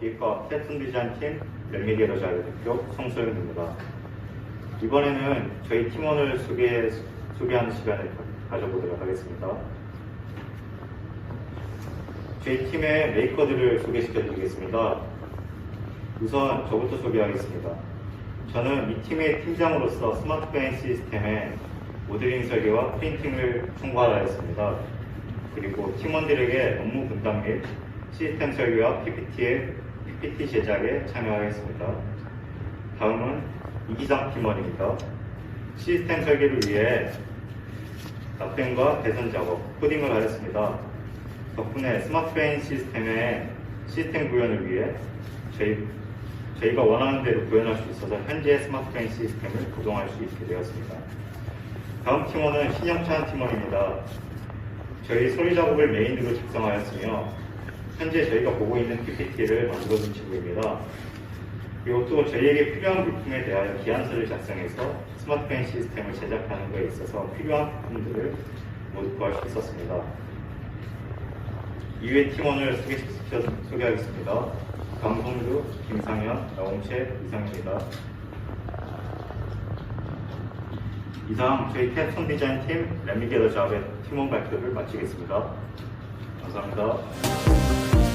안녕하십니까. 태풍 디자인 팀 랩미디어 자료 대표 송소영입니다. 이번에는 저희 팀원을 소개, 소개하는 시간을 가- 가져보도록 하겠습니다. 저희 팀의 메이커들을 소개시켜 드리겠습니다. 우선 저부터 소개하겠습니다. 저는 이 팀의 팀장으로서 스마트뱅 시스템의 모델링 설계와 프린팅을 총괄하였습니다. 그리고 팀원들에게 업무 분담 및 시스템 설계와 PPT의 PPT 제작에 참여하였습니다. 다음은 이기장 팀원입니다. 시스템 설계를 위해 답변과 개선 작업, 코딩을 하였습니다. 덕분에 스마트페인 시스템의 시스템 구현을 위해 저희, 저희가 원하는 대로 구현할 수 있어서 현재 스마트페인 시스템을 구동할 수 있게 되었습니다. 다음 팀원은 신영찬 팀원입니다. 저희 소리 작업을 메인으로 작성하였으며 현재 저희가 보고 있는 PPT를 만들어 준 친구입니다. 그리고 또 저희에게 필요한 부품에 대하여 기한서를 작성해서 스마트펜 시스템을 제작하는 것에 있어서 필요한 부품들을 모두 구할 수 있었습니다. 이외 팀원을 소개시켜, 소개하겠습니다. 강성주, 김상현, 나홍채, 이상입니다. 이상 저희 캡슨 디자인 팀 랩미게더 작업의 팀원 발표를 마치겠습니다. 감사합니다.